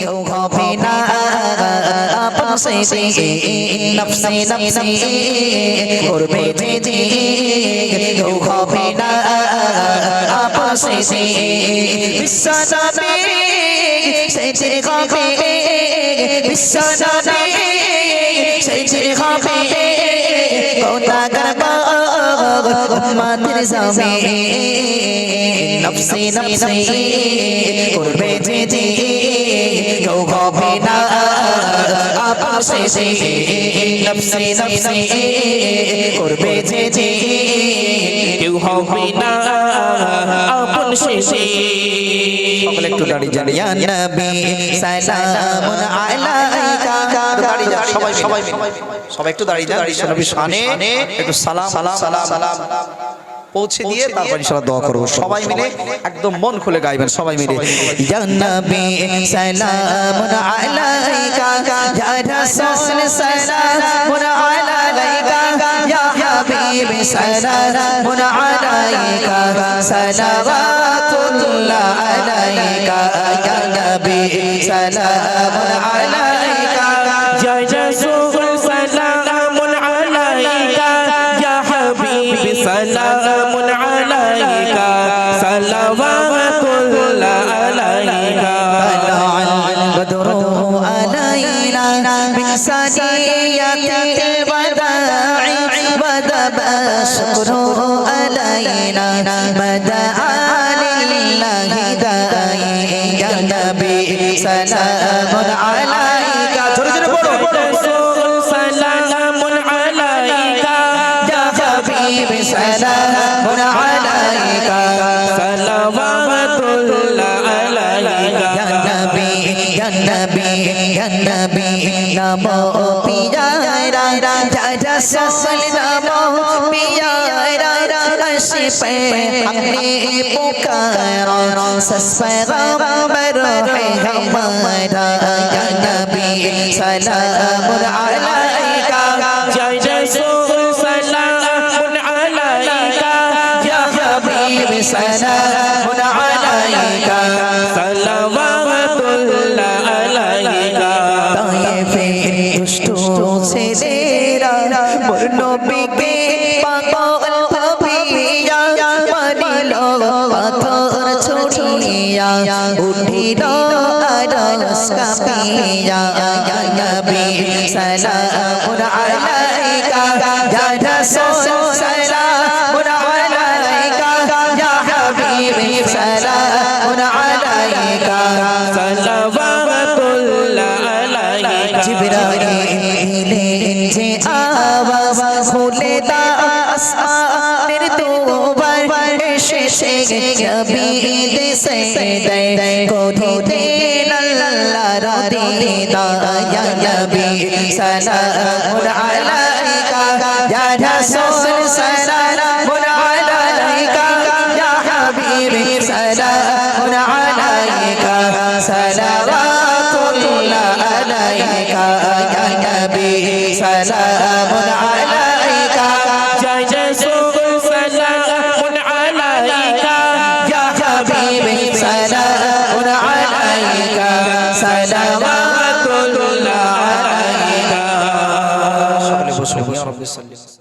কেউ হবে না আপন সে নফসে নফসে করবে যে কেউ হবে না আপন সে বিশ্বনবী সে যে হবে বিশ্বনবী সে যে হবে কোটা করব উম্মতের জামে নফসে নফসে করবে যে যে কেউ হবে না আপন সে নফসে নফসে করবে যে যে কেউ হবে না আপন শেষে সকলে একটু দাঁড়িয়ে যান। ইয়া নবী সালামুন আলাইকা দাঁড়িয়ে যান। সবাই সবাই। সবাই একটু দাঁড়িয়ে যান। বিশ্বনবী শানে একটু সালাম সালাম। সালাম। পৌঁছে দিয়ে তারপর ইনশাআল্লাহ দোয়া করব সবাই মিলে একদম মন খুলে গাইবেন সবাই মিলে। ইয়া নবী সালামুন আলাইকা ইয়া রাসূল সালামুন আলাইকা ইয়া হাবিব সালামুন আলাইকা সালাওয়াতুল্লাহ আলাইকা ইয়া নবী সালামুন আলাইকা تحية وداع بدأ بشكر علينا بدأ لله داعي. يا نبي سلام عليك. हमने पुकारा सस पैगंबर है हमारा या नबी सलाम अलैका या रसूल सलाम अलैका या हबीब सलाम अलैका নবীকে পাগল ভাবিয়া মানিল পাথর ছুটিয়া, উঠিল আরস কাপিয়া। নবী সালামুন আলাইকা ইয়া রাসূল সালামুন আলাইকা, ইয়া হাবিবি সালামুন আলাইকা। সালাওয়াতুল্লাহ আলাইহি। জিবরাইল ছবিতে সদে কোথে আল্লাহ রতি দয়া নবী সালামুন আলাইকা ইয়া রাসূল সালামুন আলাইকা ইয়া হাবিব সালামুন আলাইকা সালাওয়াতুল্লাহ আলাইকা ইয়া নবী সালামুন আলাইকা وسلم